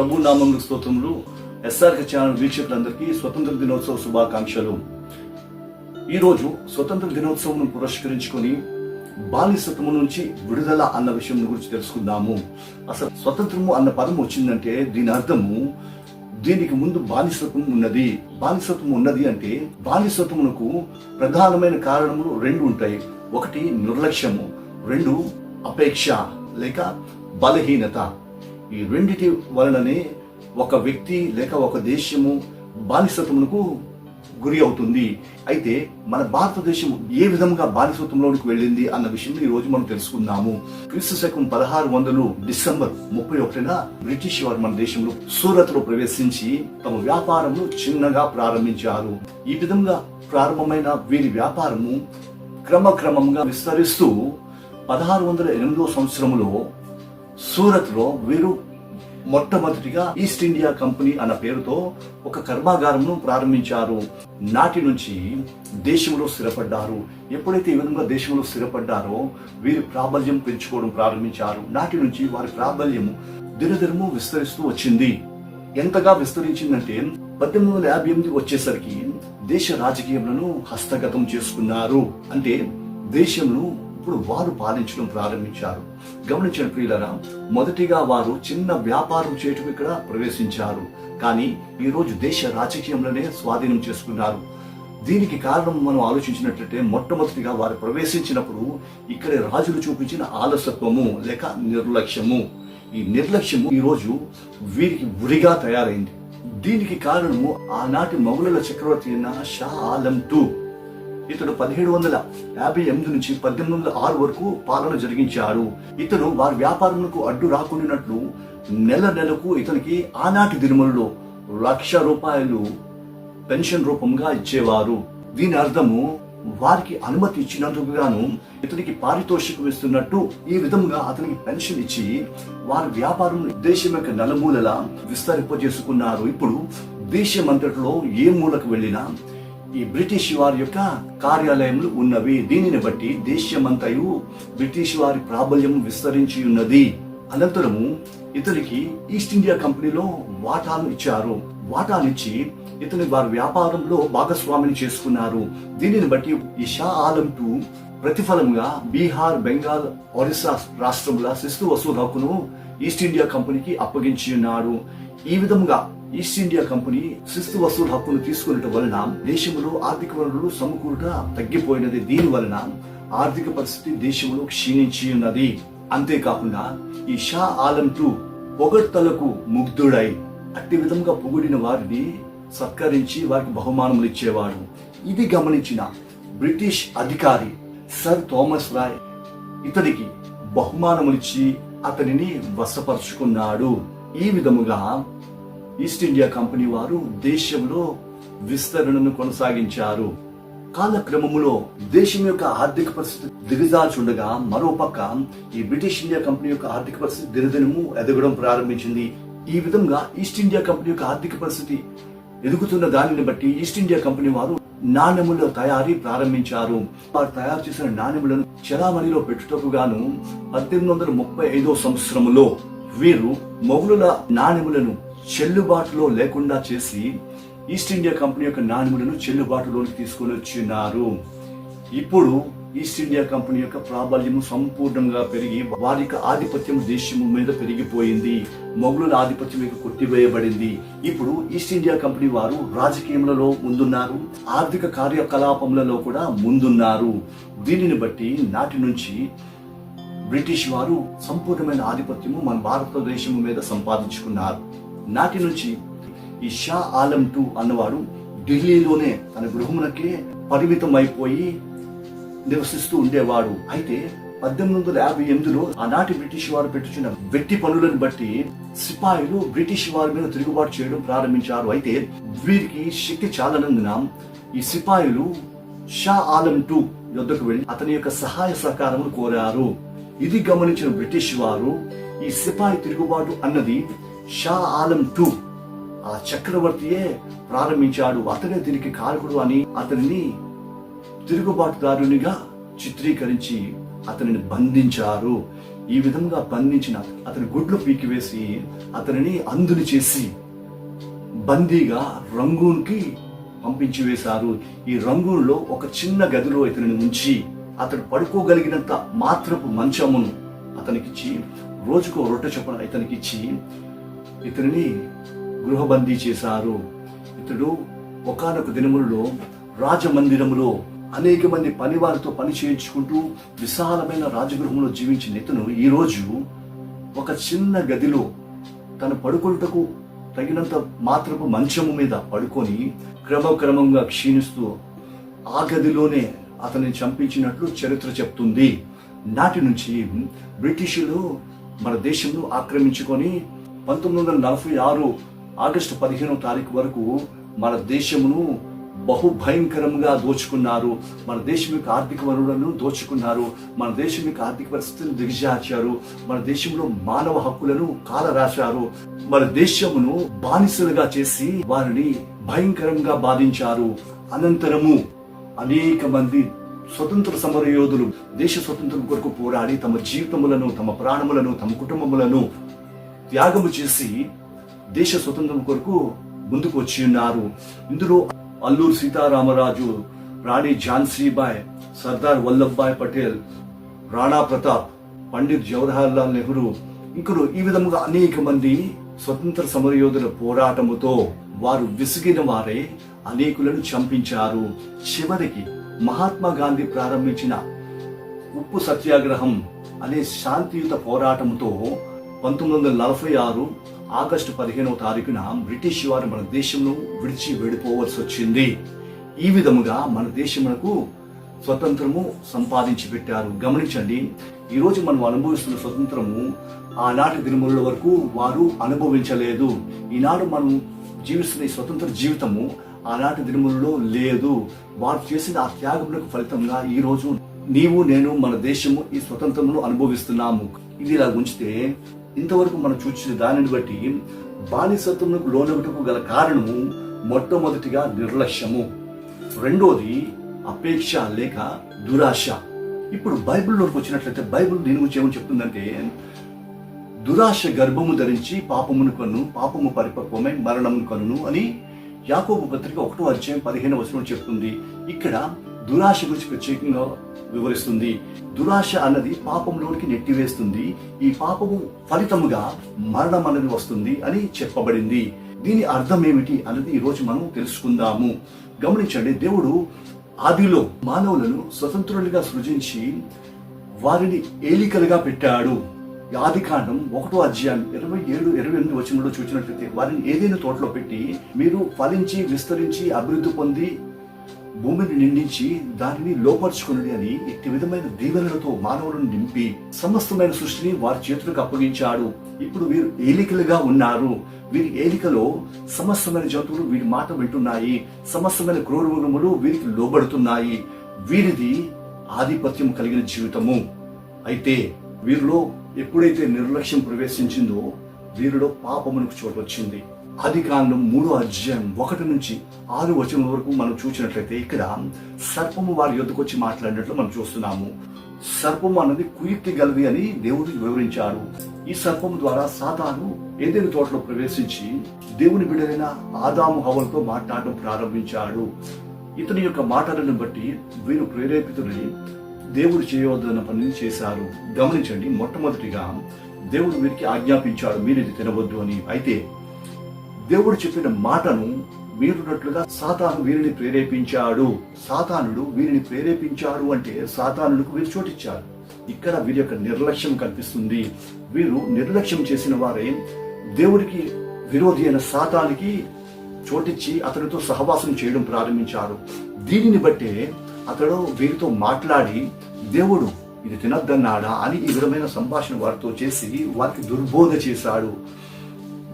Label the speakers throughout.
Speaker 1: ప్రభు నామములు స్తోత్రములు. SRK channel వీక్షకులందరికీ స్వతంత్ర దినోత్సవ శుభాకాంక్షలు. ఈరోజు స్వతంత్ర దినోత్సవం పురస్కరించుకొని బానిసత్వము నుంచి విడుదల అన్న విషయం గురించి తెలుసుకుందాము. అసలు స్వతంత్రము అన్న పదం వచ్చిందంటే దీని అర్థము దీనికి ముందు బానిసత్వం ఉన్నది. బానిసత్వం ఉన్నది అంటే బానిసత్వమునకు ప్రధానమైన కారణములు రెండు ఉంటాయి. ఒకటి నిర్లక్ష్యము రెండు అపేక్ష లేక బలహీనత. ఈ రెండిటి వలననే ఒక వ్యక్తి లేక ఒక దేశము బానిసత్వమునకు గురి అవుతుంది. అయితే మన భారతదేశం ఏ విధంగా బానిసత్వంలోనికి వెళ్ళింది అన్న విషయం ఈ రోజు మనం తెలుసుకుందాము. క్రీస్తు శకం పదహారు వందలు డిసెంబర్ ముప్పై ఒకటిన బ్రిటిష్ వారు మన దేశంలో సూరత్లో ప్రవేశించి తమ వ్యాపారము చిన్నగా ప్రారంభించారు. ఈ విధంగా ప్రారంభమైన వీరి వ్యాపారము క్రమక్రమంగా విస్తరిస్తూ పదహారు వందల ఎనిమిదో సంవత్సరంలో సూరత్లో వీరు మొట్టమొదటిగా ఈస్ట్ ఇండియా కంపెనీ అన్న పేరుతో ఒక కర్మాగారంను ప్రారంభించారు. నాటి నుంచి దేశంలో స్థిరపడ్డారు. ఎప్పుడైతే ఈ విధంగా దేశంలో స్థిరపడ్డారో వీరి ప్రాబల్యం పెంచుకోవడం ప్రారంభించారు. నాటి నుంచి వారి ప్రాబల్యం దినదినము విస్తరిస్తూ వచ్చింది. ఎంతగా విస్తరించిందంటే పద్దెనిమిది వందల యాభై ఎనిమిది వచ్చేసరికి దేశ రాజకీయములను హస్తగతం చేసుకున్నారు. అంటే దేశంను ఇప్పుడు వారు పాలించడం ప్రారంభించారు. గమనించిన ప్రియులరా మొదటిగా వారు చిన్న వ్యాపారం చేయటం ఇక్కడ ప్రవేశించారు. కానీ ఈరోజు దేశ రాజకీయంలోనే స్వాధీనం చేసుకున్నారు. దీనికి కారణం మనం ఆలోచించినట్లయితే మొట్టమొదటిగా వారు ప్రవేశించినప్పుడు ఇక్కడ రాజులు చూపించిన ఆలసత్వము లేక నిర్లక్ష్యము. ఈ నిర్లక్ష్యము ఈరోజు వీరికి ఉరిగా తయారైంది. దీనికి కారణము ఆనాటి మొఘలుల చక్రవర్తి అయిన షా ఆలం టూ ఇతడు పదిహేడు వందల యాభై ఎనిమిది నుంచి పద్దెనిమిది వందల ఆరు వరకు పాలన జరిగించాడు ఇతను వారి వ్యాపారములకు అడ్డు రాకుండానట్లు నెల నెలకు ఇతనికి ఆనాటి దినములలో లక్ష రూపాయలు పెన్షన్ రూపంగా ఇచ్చేవారు. దీని అర్థము వారికి అనుమతి ఇచ్చినందుకు గాను ఇతనికి పారితోషికం ఇస్తున్నట్టు ఈ విధంగా అతనికి పెన్షన్ ఇచ్చి వారి వ్యాపారం దేశం యొక్క నలుమూలలా విస్తరింపజేసుకున్నారు. ఇప్పుడు దేశం అంతటిలో ఏ మూలకు వెళ్ళినా ఈ బ్రిటిష్ వారి యొక్క కార్యాలయములు ఉన్నవి. దీనిని బట్టి దేశమంతయు బ్రిటిష్ వారి ప్రాబల్యం విస్తరించి ఉన్నది. అనంతరము ఇతనికి ఈస్ట్ ఇండియా కంపెనీలో వాటాను ఇచ్చారు. వాటానిచ్చి ఇతని వారి వ్యాపారంలో భాగస్వామిని చేసుకున్నారు. దీనిని బట్టి ఈ షా ఆలం టూ ప్రతిఫలంగా బీహార్ బెంగాల్ ఒరిస్సా రాష్ట్రముల శిస్తు వసూలు హక్కును ఈస్ట్ ఇండియా కంపెనీకి అప్పగించి ఉన్నాడు ఈ విధంగా ఈస్ట్ ఇండియా కంపెనీ శిస్తు వసూలు హక్కును తీసుకున్నట వలన దేశంలో ఆర్థిక వనరులు సమకూరుట తగ్గిపోయినది దీని వలన ఆర్థిక పరిస్థితి దేశంలో క్షీణించి ఉన్నది అంతేకాకుండా ఈ షా ఆలం టూ పొగడ్తలకు ముగ్ధుడై అట్టి విధంగా పొగిడిన వారిని సత్కరించి వారికి బహుమానములు ఇచ్చేవాడు. ఇది గమనించిన బ్రిటిష్ అధికారి సర్ థామస్ రాయ్ ఇతనికి బహుమానములిచ్చి అతనిని వశపరుచుకున్నాడు. ఈ విధముగా ఈస్ట్ ఇండియా కంపెనీ వారు దేశంలో విస్తరణను కొనసాగించారు. కాలక్రమములో దేశం యొక్క ఆర్థిక పరిస్థితి దిగజార్చుండగా మరోపక్క ఈ బ్రిటిష్ ఇండియా కంపెనీ యొక్క ఆర్థిక పరిస్థితి దినదినము ఎదగడం ప్రారంభించింది. ఈ విధంగా ఈస్ట్ ఇండియా కంపెనీ యొక్క ఆర్థిక పరిస్థితి ఎదుగుతున్న దానిని బట్టి ఈస్ట్ ఇండియా కంపెనీ వారు నాణ్యముల తయారీ ప్రారంభించారు. వారు తయారు చేసిన నాణ్యములను చలామణిలో పెట్టుటకు గాను పద్దెనిమిది వందల ముప్పై ఐదో సంవత్సరములో వీరు మొఘలుల నాణ్యములను చెల్లుబాటులో లేకుండా చేసి ఈస్ట్ ఇండియా కంపెనీ యొక్క నాణ్యములను చెల్లుబాటులోకి తీసుకొని వచ్చినారు. ఇప్పుడు ఈస్ట్ ఇండియా కంపెనీ యొక్క ప్రాబల్యము సంపూర్ణంగా పెరిగి వారి యొక్క ఆధిపత్యం దేశము మీద పెరిగిపోయింది. మొఘలుల ఆధిపత్యం యొక్క కొట్టివేయబడింది. ఇప్పుడు ఈస్ట్ ఇండియా కంపెనీ వారు రాజకీయములలో ముందున్నారు. ఆర్థిక కార్యకలాపములలో కూడా ముందున్నారు. దీనిని బట్టి నాటి నుంచి బ్రిటిష్ వారు సంపూర్ణమైన ఆధిపత్యము మన భారతదేశం మీద సంపాదించుకున్నారు. నాటి నుంచి ఈ షా ఆలం టూ అన్నవారు ఢిల్లీలోనే తన గృహమునకే పరిమితం అయిపోయి నివసిస్తూ ఉండేవాడు అయితే పద్దెనిమిది వందల యాభై ఎనిమిదిలో ఆనాటి బ్రిటిష్ వారు పెట్టుచున్న వెట్టి పనులను బట్టి సిపాయిలు బ్రిటిష్ వారి మీద తిరుగుబాటు చేయడం ప్రారంభించారు. అయితే వీరికి శక్తి చాలనందున ఈ సిపాయిలు షా ఆలం టూ యొద్దకు వెళ్ళి అతని యొక్క సహాయ సహకారములు కోరారు. ఇది గమనించిన బ్రిటిష్ వారు ఈ సిపాయి తిరుగుబాటు అన్నది షా ఆలం టూ. ఆ చక్రవర్తియే ప్రారంభించాడు. అతనే దీనికి కారకుడు అని అతనిని తిరుగుబాటుదారునిగా చిత్రీకరించి అతనిని బంధించారు. ఈ విధంగా బంధించిన అతని గుడ్లు పీకివేసి అతనిని అందుని చేసి బందీగా రంగూన్కి పంపించి వేశారు. ఈ రంగూన్లో ఒక చిన్న గదిలో ఇతనిని ఉంచి అతడు పడుకోగలిగినంత మాత్రపు మంచమును అతనికిచ్చి రోజుకో రొట్టె చొప్పున ఇతనికిచ్చి ఇతనిని గృహబందీ చేశారు. ఇతడు ఒకానొక దినములలో రాజమందిరములో అనేక మంది పనివారితో పని చేయించుకుంటూ విశాలమైన రాజగృహంలో జీవించిన ఇతను ఈరోజు ఒక చిన్న గదిలో తన పడుకొనుటకు తగినంత మాత్రపు మంచము మీద పడుకొని క్రమక్రమంగా క్షీణిస్తూ ఆ గదిలోనే అతన్ని చంపించినట్లు చరిత్ర చెప్తుంది. నాటి నుంచి బ్రిటిషులు మన దేశంలో ఆక్రమించుకొని పంతొమ్మిది వందల నలభై ఆరు ఆగస్టు పదిహేనో తారీఖు వరకు మన దేశమును బహుభయంకరంగా దోచుకున్నారు. మన దేశం యొక్క ఆర్థిక వనరులను దోచుకున్నారు. మన దేశం యొక్క ఆర్థిక పరిస్థితిని దిగజార్చారు. మన దేశంలో మానవ హక్కులను కాలరాశారు. మన దేశమును బానిసలుగా చేసి వారిని భయంకరంగా బాధించారు. అనంతరము అనేక మంది స్వతంత్ర సమర యోధులు దేశ స్వతంత్రం కొరకు పోరాడి తమ జీవితములను తమ ప్రాణములను తమ కుటుంబములను త్యాగము చేసి దేశ స్వతంత్రం కొరకు ముందుకు వచ్చి ఉన్నారు. ఇందులో అల్లూరు సీతారామరాజు రాణి ఝాన్సీబాయ్ సర్దార్ వల్లభాయ్ పటేల్ రాణా ప్రతాప్ పండిత్ జవహర్ లాల్ నెహ్రూ ఇంకను ఈ విధముగా అనేక మంది స్వతంత్ర సమరయోధుల పోరాటముతో వారు విసిగిన వారే అనేకులను చంపించారు. చివరికి మహాత్మా గాంధీ ప్రారంభించిన ఉప్పు సత్యాగ్రహం అనే శాంతియుత పోరాటంతో పంతొమ్మిది వందల నలభై ఆరు ఆగస్టు పదిహేనవ తారీఖున బ్రిటిష్ వారు మన దేశంలో విడిచి వెళ్ళిపోవలసి వచ్చింది. ఈ విధముగా మన దేశమునకు స్వతంత్రము సంపాదించి పెట్టారు. గమనించండి ఈరోజు మనం అనుభవిస్తున్న స్వతంత్రము ఆనాటి దినముల వరకు వారు అనుభవించలేదు. ఈనాడు మనం జీవిస్తున్న ఈ స్వతంత్ర జీవితము ఆనాటి దినములలో లేదు. వారు చేసిన ఆ త్యాగములకు ఫలితంగా ఈ రోజు నీవు నేను మన దేశము ఈ స్వతంత్రమును అనుభవిస్తున్నాము. ఇది ఇలా ఉంచితే ఇంతవరకు మనం చూసిన దానిని బట్టి బానిసత్వంకు లోనగుటకు గల కారణము మొట్టమొదటిగా నిర్లక్ష్యము. రెండోది అపేక్ష లేక దురాశ. ఇప్పుడు బైబిల్లోకి వచ్చినట్లయితే బైబిల్ దీని గురించి ఏమని చెప్తుందంటే దురాశ గర్భము ధరించి పాపమును కొను పాపము పరిపక్వమై మరణమును కనును అని యాకోబు పత్రిక ఒకటో అధ్యాయం పదిహేను వచనం చెప్తుంది. ఇక్కడ దురాశ గురించి ప్రత్యేకంగా వివరిస్తుంది. దురాశ అన్నది పాపంలోనికి నెట్టివేస్తుంది. ఈ పాపము ఫలితముగా మరణం అనేది వస్తుంది అని చెప్పబడింది. దీని అర్థం ఏమిటి అన్నది ఈ రోజు మనం తెలుసుకుందాము. గమనించండి దేవుడు ఆదిలో మానవులను స్వతంత్రులుగా సృజించి వారిని ఏలికలుగా పెట్టాడు. ఆది కాండం ఒకటో అధ్యాయం ఇరవై ఏడు ఇరవై ఎనిమిది వచ్చినప్పుడు చూసినట్లయితే వారిని ఏదైనా తోటలో పెట్టి మీరు ఫలించి విస్తరించి అభివృద్ధి పొంది భూమిని నిండించి దానిని లోపరుచుకున్నది అని ఇట్టి విధమైన దీవెనలతో మానవులను నింపి సమస్తమైన సృష్టిని వారి చేతులకు అప్పగించాడు. ఇప్పుడు వీరు ఏలికలుగా ఉన్నారు. వీరి ఏలికలో సమస్తమైన జంతువులు వీరి మాట వింటున్నాయి. సమస్తమైన క్రూరములు వీరికి లోబడుతున్నాయి. వీరిది ఆధిపత్యం కలిగిన జీవితము. అయితే వీరిలో ఎప్పుడైతే నిర్లక్ష్యం ప్రవేశించిందో వీరిలో పాపమునకు చోటు వచ్చింది. ఆది మూడో అధ్యాయం ఒకటి నుంచి ఆరు వచనం వరకు మనం చూసినట్లయితే ఇక్కడ సర్పము వారి యొద్దకు వచ్చి మాట్లాడినట్లు మనం చూస్తున్నాము. సర్పము అన్నది కుయుక్తి గలది అని దేవుడు వివరించారు ఈ సర్పము ద్వారా సాతాను ఏదైనా తోటలో ప్రవేశించి దేవుని బిడ్డలైన ఆదాము హవలతో మాట్లాడటం ప్రారంభించాడు. ఇతని యొక్క మాటలను బట్టి వీరు ప్రేరేపితుడి దేవుడు చేయవద్దన్న పనిని చేశారు. గమనించండి మొట్టమొదటిగా దేవుడు వీరికి ఆజ్ఞాపించాడు మీరు ఇది తినవద్దు అని. అయితే దేవుడు చెప్పిన మాటను మీరున్నట్లుగా సాతాను వీరిని ప్రేరేపించాడు. సాతానుడు వీరిని ప్రేరేపించాడు అంటే సాతానుడికి వీరు చోటిచ్చారు. ఇక్కడ వీరి యొక్క నిర్లక్ష్యం కనిపిస్తుంది. వీరు నిర్లక్ష్యం చేసిన వారే దేవుడికి విరోధి అయిన సాతానికి చోటిచ్చి అతనితో సహవాసం చేయడం ప్రారంభించారు. దీనిని బట్టే అతడు వీరితో మాట్లాడి దేవుడు ఇది తినద్దన్నాడా? అని ఈ విధమైన సంభాషణ వారితో చేసి వారికి దుర్బోధ చేశాడు.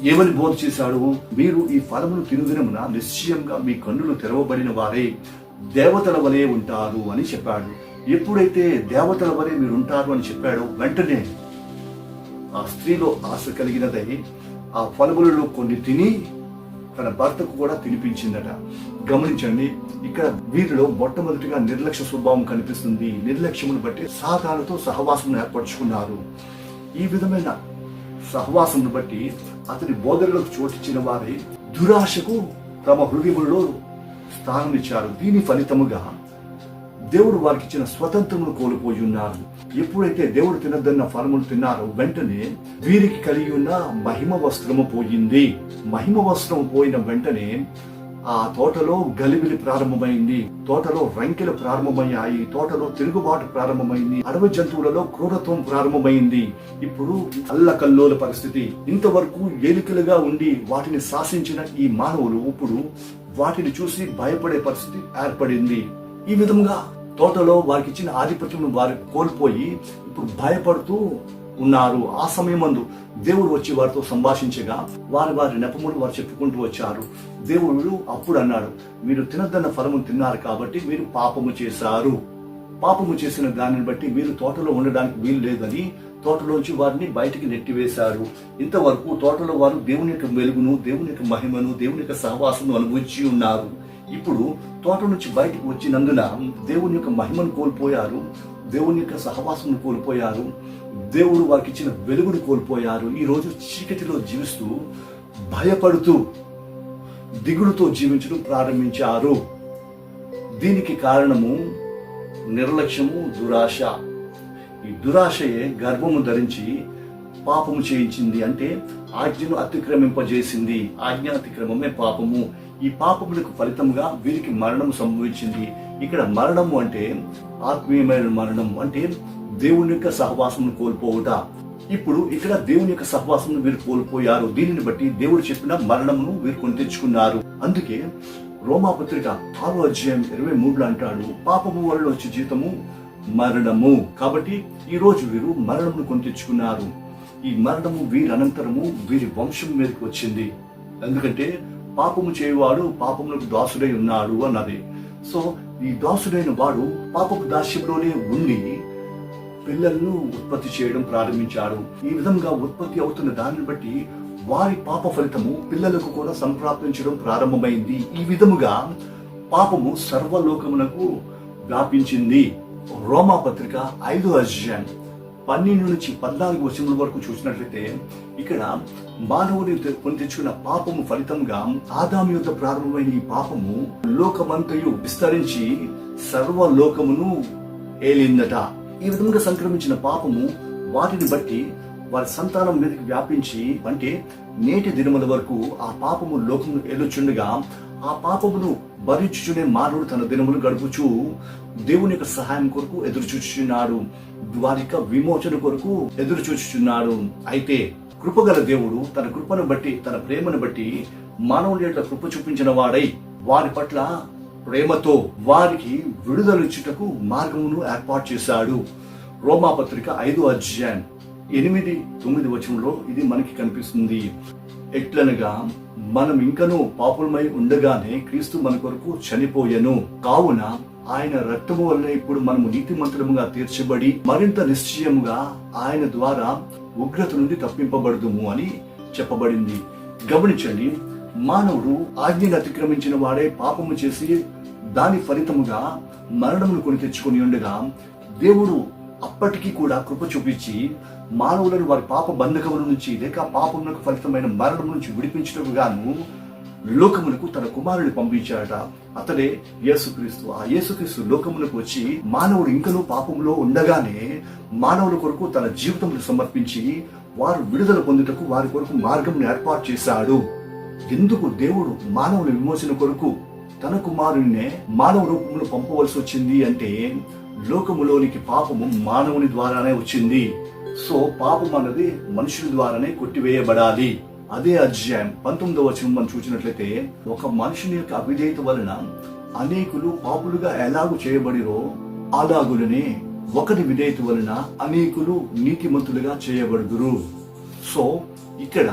Speaker 1: ఏమని బోధ చేశాడు? మీరు ఈ ఫలమును తినుదినమున నిశ్చయంగా మీ కన్నులు తెరవబడిన వారే దేవతల వలె ఉంటారు అని చెప్పాడు. ఎప్పుడైతే దేవతల వలె మీరు ఉంటారు అని చెప్పాడో వెంటనే ఆ స్త్రీలో ఆశ కలిగినదై ఆ ఫలములలో కొన్ని తిని తన భర్తకు కూడా తినిపించిందట. గమనించండి ఇక్కడ వీరిలో మొట్టమొదటిగా నిర్లక్ష్య స్వభావం కనిపిస్తుంది. నిర్లక్ష్యమును బట్టి సాతానుతో సహవాసం ఏర్పరచుకున్నారు. ఈ విధమైన సహవాసమును బట్టి అతని బోధనలకు చోటిచ్చిన వారే దురాశకు తమ హృదయములలో స్థానం ఇచ్చారు దీని ఫలితముగా దేవుడు వారికి ఇచ్చిన స్వతంత్రమును కోల్పోయి ఉన్నారు. ఎప్పుడైతే దేవుడు తినద్దన్న ఫలములు తిన్నారో వెంటనే వీరికి కలిగి ఉన్న మహిమ వస్త్రము పోయింది. మహిమ వస్త్రము పోయిన వెంటనే ఆ తోటలో గలిబిలి ప్రారంభమైంది. తోటలో రంకెలు ప్రారంభమయ్యాయి. తోటలో తిరుగుబాటు ప్రారంభమైంది. అడవి జంతువులలో క్రూరత్వం ప్రారంభమైంది. ఇప్పుడు అల్లకల్లోల పరిస్థితి. ఇంతవరకు ఏలికలుగా ఉండి వాటిని శాసించిన ఈ మానవులు ఇప్పుడు వాటిని చూసి భయపడే పరిస్థితి ఏర్పడింది. ఈ విధంగా తోటలో వారికి ఇచ్చిన ఆధిపత్యం వారు కోల్పోయి ఇప్పుడు భయపడుతూ ఉన్నారు. ఆ సమయమందు దేవుడు వచ్చి వారితో సంభాషించగా వారి వారి నెపములు వారు చెప్పుకుంటూ వచ్చారు. దేవుడు అప్పుడు అన్నాడు మీరు తినద్దన్న ఫలము తిన్నారు కాబట్టి మీరు పాపము చేశారు. పాపము చేసిన దానిని బట్టి మీరు తోటలో ఉండడానికి వీలు లేదని తోటలోంచి వారిని బయటికి నెట్టివేశారు. ఇంతవరకు తోటలో వారు దేవుని యొక్క వెలుగును దేవుని యొక్క మహిమను దేవుని యొక్క సహవాసము అనుభవించి ఉన్నారు. ఇప్పుడు తోట నుంచి బయటకు వచ్చినందున దేవుని యొక్క మహిమను కోల్పోయారు. దేవుని యొక్క సహవాసం కోల్పోయారు. దేవుడు వారికి ఇచ్చిన వెలుగును కోల్పోయారు. ఈరోజు చీకటిలో జీవిస్తూ భయపడుతూ దిగులుతో జీవించడం ప్రారంభించారు. దీనికి కారణము నిర్లక్ష్యము దురాశ. ఈ దురాశయే గర్భము ధరించి పాపము చేయించింది అంటే ఆజ్ఞను అతిక్రమింపజేసింది. ఆజ్ఞ అతిక్రమమే పాపము. ఈ పాపములకు ఫలితంగా వీరికి మరణం సంభవించింది. ఇక్కడ మరణము అంటే ఆత్మీయమైన మరణం అంటే దేవుని యొక్క సహవాసమును కోల్పోవుట. ఇప్పుడు ఇక్కడ దేవుని యొక్క సహవాసమును వీరు కోల్పోయారు. దీనిని బట్టి దేవుడు చెప్పిన మరణమును వీరు కొని తెచ్చుకున్నారు. అందుకే రోమాపత్రిక ఆరో అధ్యాయం ఇరవై మూడులో అంటాడు పాపము వల్ల వచ్చే జీతము మరణము. కాబట్టి ఈ రోజు వీరు మరణమును కొని తెచ్చుకున్నారు. ఈ మరణము వీరి అనంతరము వీరి వంశం మీదకి వచ్చింది. ఎందుకంటే పాపము చేయువాడు పాపములకు దాసుడై ఉన్నాడు అన్నది. సో ఈ దాసుడైన వాడు పాపపు దాస్యంలోనే ఉండి పిల్లలను ఉత్పత్తి చేయడం ప్రారంభించాడు. ఈ విధంగా ఉత్పత్తి అవుతున్న దానిని బట్టి వారి పాప ఫలితము పిల్లలకు కూడా సంప్రాప్తించడం ప్రారంభమైంది. ఈ విధముగా పాపము సర్వలోకమునకు వ్యాపించింది. రోమా పత్రిక ఐదో అధ్యాయం. పన్నెండు నుంచి పద్నాలుగు వచనముల వరకు చూసినట్లయితే ఇక్కడ మానవుని కొని తెచ్చుకున్న పాపము ఫలితంగా ఆదాము యొక్క ప్రారంభమైన ఈ పాపము లోకమంతయు విస్తరించి సర్వలోకమును ఏలిందట. ఈ విధంగా సంక్రమించిన పాపము వాటిని బట్టి వారి సంతానం మీదకి వ్యాపించి అంటే నేటి దినముల వరకు ఆ పాపము లోకము ఏలుచుండగా ఆ పాపమును భరించుచునే మానవుడు తన దినములు గడుపుచూ దేవుని యొక్క సహాయం కొరకు ఎదురు చూచుచున్నాడు వారి యొక్క విమోచన కొరకు ఎదురు చూచుచున్నాడు. అయితే కృపగల దేవుడు తన కృపను బట్టి తన ప్రేమను బట్టి మానవుని యొక్క కృప చూపించిన వాడై వారి పట్ల ప్రేమతో వారికి విడుదలచ్చుటకు మార్గమును ఏర్పాటు చేశాడు. రోమాపత్రిక ఐదు అధ్యాయం ఎనిమిది తొమ్మిది వచనంలో ఇది మనకి కనిపిస్తుంది. ఎట్లనగా మనం ఇంకనూ పాపులమై ఉండగానే క్రీస్తు మన కొరకు చనిపోయెను. కావున ఆయన రక్తము వల్ల ఇప్పుడు మనము నీతిమంతులముగా తీర్చబడి మరింత నిశ్చయముగా ఆయన ద్వారా ఉగ్రత నుండి తప్పింపబడదుము అని చెప్పబడింది. గమనించండి మానవుడు ఆజ్ఞను అతిక్రమించిన వాడే పాపము చేసి దాని ఫలితముగా మరణమును కొని తెచ్చుకొని ఉండగా దేవుడు అప్పటికీ కూడా కృప చూపించి మానవులను వారి పాప బంధకముల నుంచి లేక పాపములకు ఫలితమైన మరణం నుంచి విడిపించటకు గాను లోకములకు తన కుమారుని పంపించాడట. అతడే యేసుక్రీస్తు. ఆ యేసుక్రీస్తు లోకములకు వచ్చి మానవుడు ఇంకనూ పాపంలో ఉండగానే మానవుల కొరకు తన జీవితమును సమర్పించి వారు విడుదల పొందుటకు వారి కొరకు మార్గం ఏర్పాటు చేశాడు. ఎందుకు దేవుడు మానవుల విమోచన కొరకు తన కుమారుణ్ణే మానవ రూపంలో పంపవలసి వచ్చింది అంటే లోకములోనికి పాపము మానవుని ద్వారానే వచ్చింది. సో పాపం అన్నది మనుషుల ద్వారానే కొట్టివేయబడాలి. అదే అధ్యాయం పంతొమ్మిదవ వచనం మనం చూసినట్లయితే ఒక మనుషుని యొక్క అవిధేయత వలన అనేకులు పాపులుగా ఎలాగూ చేయబడిరో అలాగులనే ఒకరి విధేయత వలన అనేకులు నీతిమంతులుగా చేయబడుదురు. సో ఇక్కడ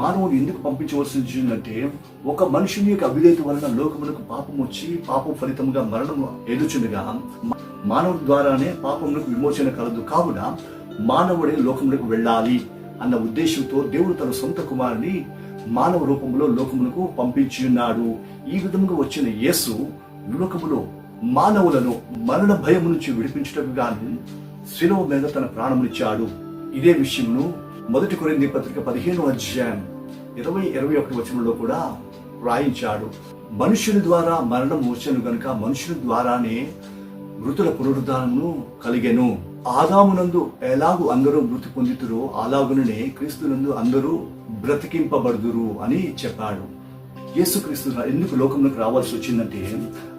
Speaker 1: మానవుడు ఎందుకు పంపించవలసి వచ్చిందంటే ఒక మనుషుని యొక్క అవిధేయత వలన లోకములకు పాపం వచ్చి పాపం ఫలితముగా మరణం ఎదుచుండగా మానవుడి ద్వారానే పాపములకు విమోచన కలదు. కావున మానవుడే లోకములకు వెళ్ళాలి. అన్న ఉద్దేశంతో దేవుడు తన సొంత కుమారుని మానవ రూపంలో లోకములకు పంపించి ఉన్నాడు. ఈ విధముగా వచ్చిన యేసు లోకములో మానవులను మరణ భయం నుంచి విడిపించటకు గాను శిలువ మీద తన ప్రాణమునిచ్చాడు ఇదే విషయమును మొదటి కొరింది పత్రిక పదిహేను అధ్యాయం ఇరవై ఇరవై ఒకటి వచనంలో కూడా వ్రాయించాడు. మనుషుని ద్వారా మరణం వచ్చను గనుక మనుషుని ద్వారానే మృతుల పునరుద్ధానమును కలిగెను. ఆదామునందు ఎలాగు అందరూ మృతి పొందుతురో అలాగుననే క్రీస్తునందు అందరూ బ్రతికింపబడుదురు అని చెప్పాడు. యేసుక్రీస్తు ఎందుకు లోకంలోకి రావాల్సి వచ్చిందంటే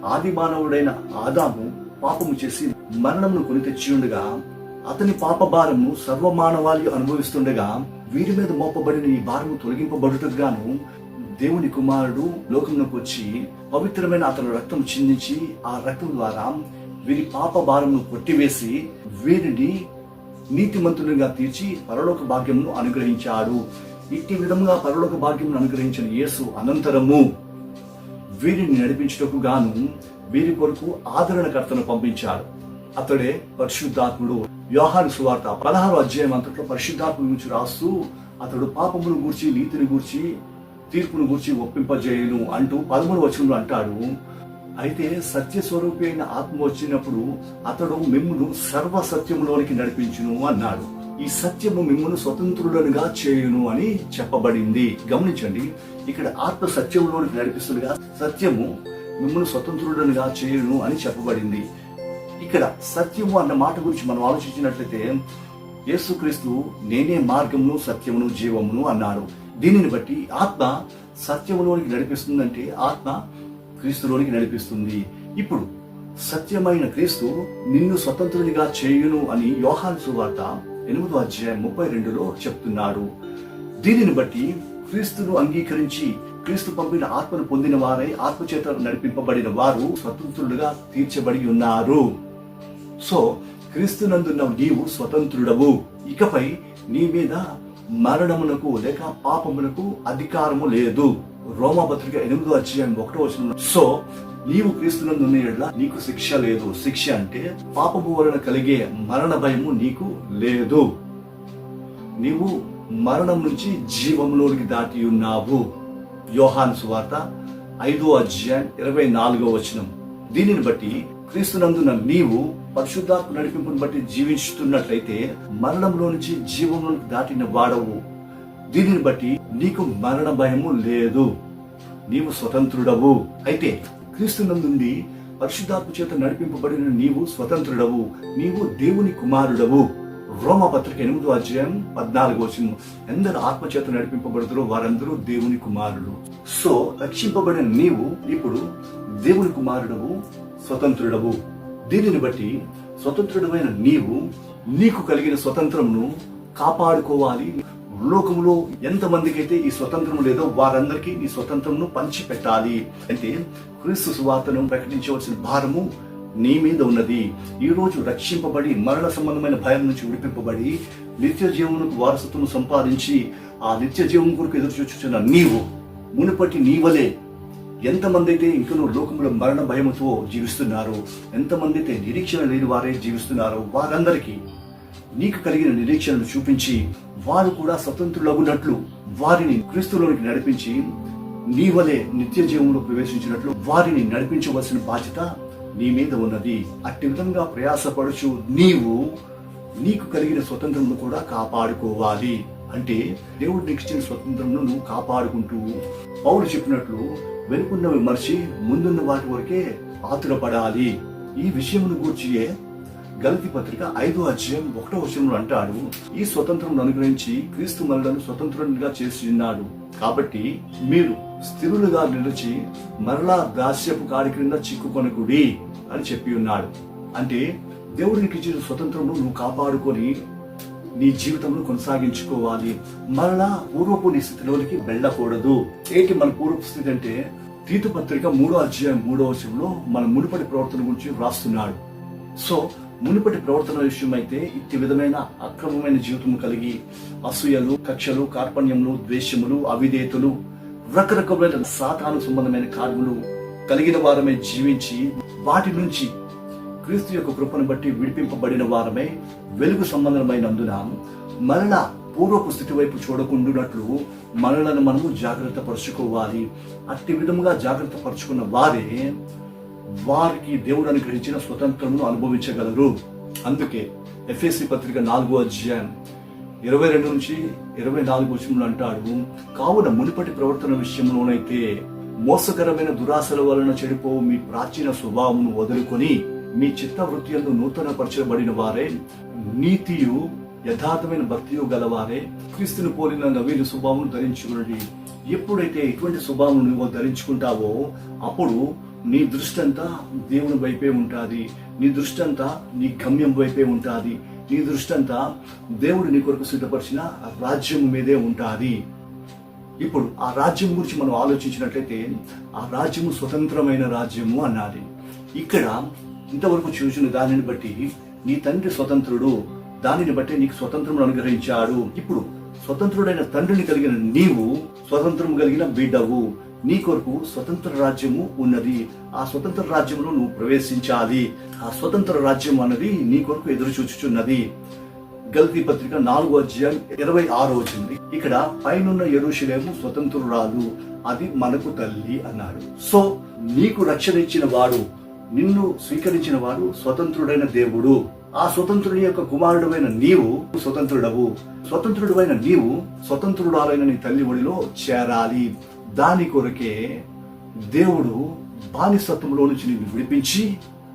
Speaker 1: ఆది మానవుడైన ఆదాము పాపము చేసి మరణమును కొని తెచ్చి ఉండగా అతని పాప భారము సర్వమానవాళి అనుభవిస్తుండగా వీరి మీద మోపబడిన ఈ భారము తొలగింపబడుటకు గాను దేవుని కుమారుడు లోకంలోకి వచ్చి పవిత్రమైన అతను రక్తం చిందించి ఆ రక్తం ద్వారా వీరి పాప భారమును కొట్టివేసి వీరిని నీతిమంతునిగా తీర్చి పరలోక భాగ్యమును అనుగ్రహించాడు. ఇట్టి విధముగా పరలోక భాగ్యమును అనుగ్రహించిన యేసు అనంతరము వీరిని నడిపించుటకు గాను వీరి కొరకు ఆదరణకర్తను పంపించాడు. అతడే పరిశుద్ధాత్ముడు. యోహాను సువార్త పదహారు అధ్యాయం అంతట్లో పరిశుద్ధాత్మ గురించి రాస్తూ అతడు పాపమును గూర్చి నీతిని గూర్చి తీర్పును గూర్చి ఒప్పింపజేయను అంటూ పదమూడు వచనంలో అంటాడు. అయితే సత్య స్వరూపి అయిన ఆత్మ వచ్చినప్పుడు అతడు మిమ్మును సర్వ సత్యములోనికి నడిపించును అన్నాడు. ఈ సత్యము మిమ్మను స్వతంత్రులనుగా చేయును అని చెప్పబడింది. గమనించండి ఇక్కడ ఆత్మ సత్యములోనికి నడిపిస్తుండగా సత్యము మిమ్మల్ని స్వతంత్రులనుగా చేయును అని చెప్పబడింది. ఇక్కడ సత్యము అన్న మాట గురించి మనం ఆలోచించినట్లయితే యేసుక్రీస్తు నేనే మార్గమును సత్యమును జీవమును అన్నాడు. దీనిని బట్టి ఆత్మ సత్యములోనికి నడిపిస్తుందంటే ఆత్మ క్రీస్తులోనికి నడిపిస్తుంది. ఇప్పుడు సత్యమైన క్రీస్తు నిన్ను స్వతంత్రునిగా చేయును అని యోహాన్ సువార్త ఎనిమిదో అధ్యాయం ముప్పై రెండులో చెప్తున్నాడు. దీనిని బట్టి క్రీస్తును అంగీకరించి క్రీస్తు పంపిన ఆత్మను పొందిన వారై ఆత్మచేత నడిపింపబడిన వారు స్వతంత్రులుగా తీర్చబడి ఉన్నారు. సో క్రీస్తునందున్న నీవు స్వతంత్రుడవు. ఇకపై నీ మీద మరణమునకు లేక పాపమునకు అధికారము లేదు. రోమపత్రిక ఎనిమిదో అధ్యాయం ఒకటో వచ్చిన సో నీవు క్రీస్తునందున్న ఎడ్ల నీకు శిక్ష లేదు. శిక్ష అంటే పాపము వలన కలిగే మరణ భయము నీకు లేదు. నీవు మరణం నుంచి జీవంలోనికి దాటి ఉన్నావు. యోహాన్ సువార్త ఐదో అధ్యాయం ఇరవై నాలుగో వచనం. దీనిని బట్టి క్రీస్తునందున నీవు పరిశుద్ధాత్మ నడిపింపును బట్టి జీవించుతున్నట్లయితే మరణంలో నుంచి జీవంలోకి దాటిన వాడవు. దీనిని బట్టి నీకు మరణ భయము లేదు. నీవు స్వతంత్రుడవు. అయితే క్రీస్తునందుండి పరిశుద్ధాత్మ చేత నడిపింపబడిన నీవు స్వతంత్రుడవు. నీవు దేవుని కుమారుడవు. రోమ పత్రిక ఎనిమిదో అధ్యాయం పద్నాలుగు వచ్చిన ఎందరు ఆత్మచేత నడిపింపబడుతారో వారందరూ దేవుని కుమారుడు సో రక్షింపబడిన నీవు ఇప్పుడు దేవుని కుమారుడవు స్వతంత్రుడవు. దీనిని బట్టి స్వతంత్రుడమైన నీవు నీకు కలిగిన స్వతంత్రమును కాపాడుకోవాలి. లోకంలో ఎంతమందికైతే ఈ స్వతంత్రం లేదో వారందరికీ ఈ స్వతంత్రంను పంచి పెట్టాలి అంటే క్రీస్తు సువార్తను ప్రకటించవలసిన భారము నీ మీద ఉన్నది. ఈ రోజు రక్షింపబడి మరణ సంబంధమైన భయం నుంచి విడిపింపబడి నిత్య జీవనకు వారసత్వం సంపాదించి ఆ నిత్య జీవం కొరకు ఎదురు చూచుచున్న నీవు మునుపటి నీవలే ఎంతమంది అయితే ఇంకనూ లోకంలో మరణ భయముతో జీవిస్తున్నారు ఎంతమంది అయితే నిరీక్షణ లేని వారే జీవిస్తున్నారో వారందరికీ నీకు కలిగిన నిరీక్షణను చూపించి వారు కూడా స్వతంత్రులగునట్లు వారిని క్రీస్తులోనికి నడిపించి నీ వలె నిత్య జీవంలో ప్రవేశించినట్లు వారిని నడిపించవలసిన బాధ్యత నీ మీద ఉన్నది. అట్టి విధంగా ప్రయాసపడుచు నీవు నీకు కలిగిన స్వతంత్రమును కూడా కాపాడుకోవాలి. అంటే దేవుడు నీకు ఇచ్చిన స్వతంత్రమును నువ్వు కాపాడుకుంటూ పౌరులు చెప్పినట్లు వెనుకున్నవి మర్చి ముందున్న వాటి వరకే ఆతురపడాలి ఈ విషయమును గూర్చియే గల్తి పత్రిక ఐదో అధ్యాయం ఒకటో వచనంలో అంటాడు ఈ స్వతంత్రం అనుగ్రహించి క్రీస్తు మనలను స్వతంత్రునిగా చేసి కాబట్టి మీరు స్థిరులుగా నిలిచి మరలా దాస్యపు కాడి క్రింద చిక్కుకొనకుడి అని చెప్పి ఉన్నాడు. అంటే దేవుడు నీకు ఇచ్చిన స్వతంత్రమును నువ్వు కాపాడుకొని నీ జీవితంలో కొనసాగించుకోవాలి. మరలా పూర్వపు నీ స్థితిలోనికి వెళ్ళకూడదు. ఏంటి మన పూర్వపు స్థితి అంటే? తీతు పత్రిక మూడో అధ్యాయం మూడో వచనంలో మన మునుపటి ప్రవర్తన గురించి వ్రాస్తున్నాడు. సో మునుపటి ప్రవర్తన విషయమైతే ఇట్టి విధమైన అక్రమమైన జీవితం కలిగి అసూయలు కక్షలు కార్పణ్యములు ద్వేషములు అవిధేయతలు రకరకమైన సాతాను సంబంధమైన కార్యములు కలిగిన వారమే జీవించి వాటి నుంచి క్రీస్తు యొక్క కృపను బట్టి విడిపింపబడిన వారమే వెలుగు సంబంధమైనందున మరలా పూర్వపు స్థితి వైపు చూడకుండునట్లు మనలను మనము జాగ్రత్త పరుచుకోవాలి అట్టి విధముగా జాగ్రత్త పరుచుకున్న వారే వారికి దేవుడు అనుగ్రహించిన స్వతంత్రమును అనుభవించగలరు. అందుకే ఎఫ్ఎస్సి పత్రిక నాలుగో అధ్యాయం ఇరవై రెండు నుంచి ఇరవై నాలుగు వచనంలో అంటాడు కావున మునుపటి ప్రవర్తన విషయంలోనైతే మోసకరమైన దురాశల వలన చెడిపో మీ ప్రాచీన స్వభావమును వదులుకొని మీ చిత్తవృత్తి యందు నూతన పరచబడిన వారే నీతియు యథార్థమైన భక్తియు గలవారే క్రీస్తుని పోలిన నవీన స్వభావం ధరించుకున్నది ఎప్పుడైతే ఎటువంటి స్వభావం నువ్వు ధరించుకుంటావో అప్పుడు నీ దృష్టి అంతా దేవుని వైపే ఉంటుంది. నీ దృష్టి అంతా నీ గమ్యం వైపే ఉంటుంది. నీ దృష్టి అంతా దేవుడు నీ కొరకు సిద్ధపరిచిన రాజ్యం మీదే ఉంటుంది. ఇప్పుడు ఆ రాజ్యం గురించి మనం ఆలోచించినట్లయితే ఆ రాజ్యము స్వతంత్రమైన రాజ్యము అన్నది. ఇక్కడ ఇంతవరకు చూసిన దానిని బట్టి నీ తండ్రి స్వతంత్రుడు దానిని బట్టి నీకు స్వతంత్రం అనుగ్రహించాడు. ఇప్పుడు స్వతంత్రుడైన తండ్రిని కలిగిన నీవు స్వతంత్రం కలిగిన బిడ్డవు. నీ కొరకు స్వతంత్ర రాజ్యము ఉన్నది. ఆ స్వతంత్ర రాజ్యంలో నువ్వు ప్రవేశించాలి. ఆ స్వతంత్ర రాజ్యం అన్నది నీ కొరకు ఎదురు చూచుచున్నది. గల్తీ పత్రిక నాలుగో అధ్యాయం ఇరవై ఆరు వచ్చింది. ఇక్కడ పైనున్న ఎరుషులేము స్వతంత్రురాలు అది మనకు తల్లి అన్నాడు. సో నీకు రక్షణ ఇచ్చిన వాడు నిన్ను స్వీకరించిన వాడు స్వతంత్రుడైన దేవుడు. ఆ స్వతంత్రుడి యొక్క కుమారుడమైన నీవు స్వతంత్రుడవు. స్వతంత్రుడైన నీవు స్వతంత్రుడాలైన నీ తల్లి ఒడిలో చేరాలి. దాని కొరకే దేవుడు బానిసత్వంలో నుంచి నిన్ను విడిపించి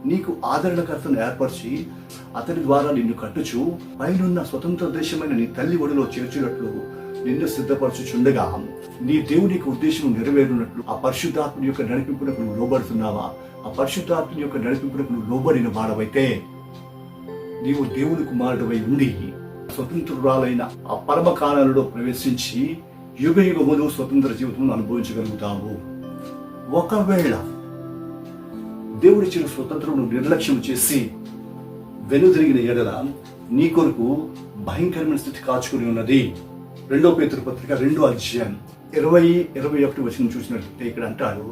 Speaker 1: నీకు ఆదరణకర్తను ఏర్పరిచి అతని ద్వారా నిన్ను కట్టుచు పైనున్న స్వతంత్ర దేశమైన నీ తల్లి ఒడిలో చేర్చినట్లు నిన్ను సిద్ధపరచుచుండగా నీ దేవునికి ఉద్దేశం నెరవేరునట్లు ఆ పరిశుద్ధాత్మని యొక్క నడిపింపునకు నువ్వు లోబడుతున్నావా? ఆ పరిశుద్ధాత్మని యొక్క నడిపింపునకు నువ్వు లోబడిన వాడవైతే నీవు దేవుని కుమారుడవై ఉండి స్వతంత్రురాలైన ఆ పరమకాలంలో ప్రవేశించి యుగ యుగములు స్వతంత్ర జీవితం అనుభవించగలుగుతావు ఒకవేళ దేవుడిచ్చిన స్వతంత్రమును నిర్లక్ష్యం చేసి వెనుదిరిగిన ఎడల నీ కొరకు భయంకరమైన స్థితి కాచుకుని ఉన్నది రెండో పేతురు పత్రిక రెండో అధ్యాయం ఇరవై ఇరవై ఒకటి వచ్చిన చూసినట్లయితే ఇక్కడ అంటాడు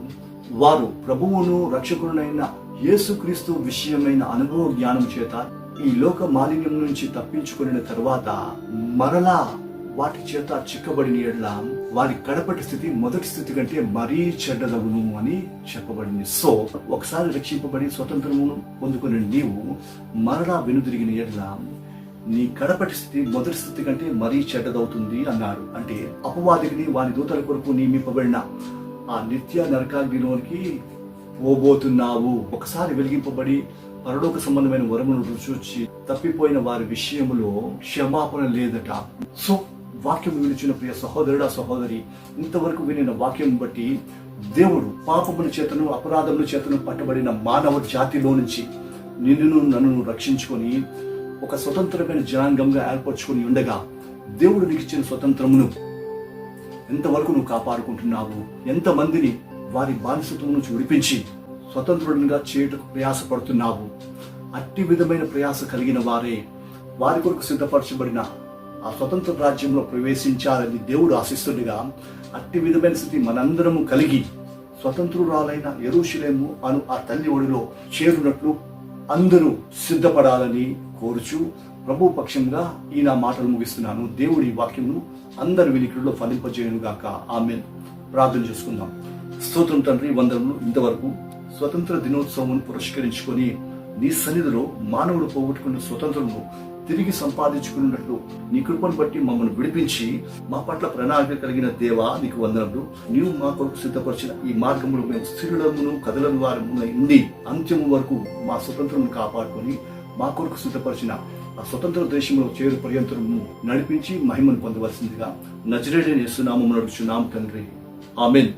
Speaker 1: వారు ప్రభువును రక్షకుడునైన యేసుక్రీస్తు విషయమైన అనుభవ జ్ఞానం చేత ఈ లోక మాలిన్యం నుంచి తప్పించుకుని తర్వాత మరలా వాటి చేత చిక్కబడిన ఎడ్ల వారి కడపటి స్థితి మొదటి స్థితి కంటే మరీ చెడ్డదగును అని చెప్పబడింది. సో ఒకసారి రక్షింపబడి స్వతంత్రమును పొందుకుని నీవు మరలా వెనుదిరిగిన ఎడ్ల నీ కడపటి స్థితి మొదటి స్థితి కంటే మరీ చెడ్డదవుతుంది అన్నాడు అంటే అపవాదికి వారి దూతల కొరకు నియమింపబడిన ఆ నిత్య నరకాగ్నిలోనికి పోబోతున్నావు. ఒకసారి వెలిగింపబడి పరలోక సంబంధమైన వరమును రుచి తప్పిపోయిన వారి విషయంలో క్షమాపణ లేదట. సో వాక్యం వినిచిన ప్రియ సహోదరుడా సహోదరి ఇంతవరకు వినిన వాక్యం బట్టి దేవుడు పాపముల చేతను అపరాధముల చేతను పట్టబడిన మానవ జాతిలో నుంచి నిన్ను నన్ను రక్షించుకొని ఒక స్వతంత్రమైన జనాంగంగా ఏర్పరచుకొని ఉండగా దేవుడు నీకు ఇచ్చిన స్వతంత్రమును ఎంతవరకు నువ్వు కాపాడుకుంటున్నావు? ఎంతమందిని వారి బానిసత్వం నుంచి విడిపించి స్వతంత్రుడిగా చేయుటకు ప్రయాసపడుతున్నావు? అట్టి విధమైన ప్రయాస కలిగిన వారే వారి కొరకు సిద్ధపరచబడిన ఆ స్వతంత్ర రాజ్యంలో ప్రవేశించాలని దేవుడు ఆశిస్తుండగా అట్టి విధమైన స్థితి మనందరము కలిగి స్వతంత్రురాలైన ఎరుషులేము అను ఆ తల్లి ఒడిలో చేరునట్లు అందరూ సిద్ధపడాలని కోరుచు ప్రభు పక్షంగా ఈ నా మాటలు ముగిస్తున్నాను. దేవుడి వాక్యమును అందరి వినికిడిలో ఫలింపజేయను గాక ఆమె ప్రార్థన చేసుకుందాం. స్తోత్రం తండ్రి వందనములు ఇంతవరకు స్వతంత్ర దినోత్సవం పురస్కరించుకొని నీ సన్నిధిలో మానవుడు పోగొట్టుకున్న స్వతంత్రము తిరిగి సంపాదించుకున్నట్లు నీ కృపను బట్టి మమ్మల్ని విడిపించి మా పట్ల ప్రణాళిక కలిగిన దేవా నీకు వందనములు. నీవు మా కొరకు సిద్ధపరిచిన ఈ మార్గములు మేము స్థిరులమును కదలని వారమునై ఉండి అంత్యము వరకు మా స్వతంత్రం కాపాడుకొని మా కొరకు సిద్ధపరిచిన ఆ స్వతంత్ర దేశంలో చేరు పర్యంతరము నడిపించి మహిమను పొందవలసిందిగా నజరేడని యేసునామము నడుచున్నాము తండ్రి. ఆమెన్.